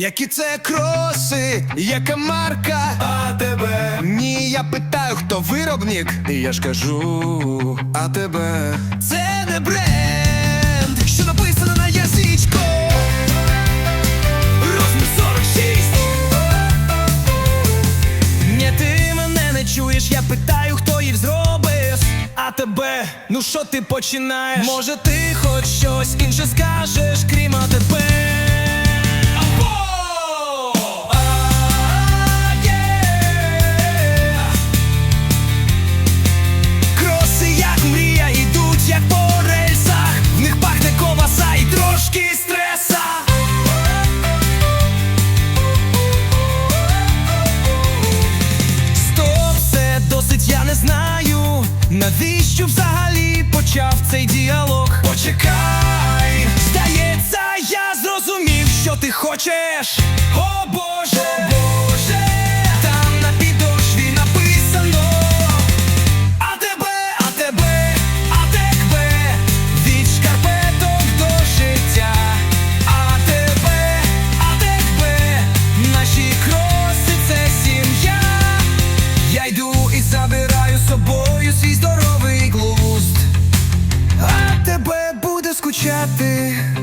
Які це кроси, яка марка? А тебе Ні, я питаю, хто виробник. І я ж кажу, а тебе Це не бренд, що написано на язичку. Розмір 46 Ні, ти мене не чуєш, я питаю, хто їх зробив. А тебе, ну що ти починаєш? Може, ти хоч щось інше скажеш, крім а і трошки стреса. Стоп, все досить, я не знаю. Навіщо взагалі почав цей діалог? Почекай, здається, я зрозумів, що ти хочеш. О Боже, chapter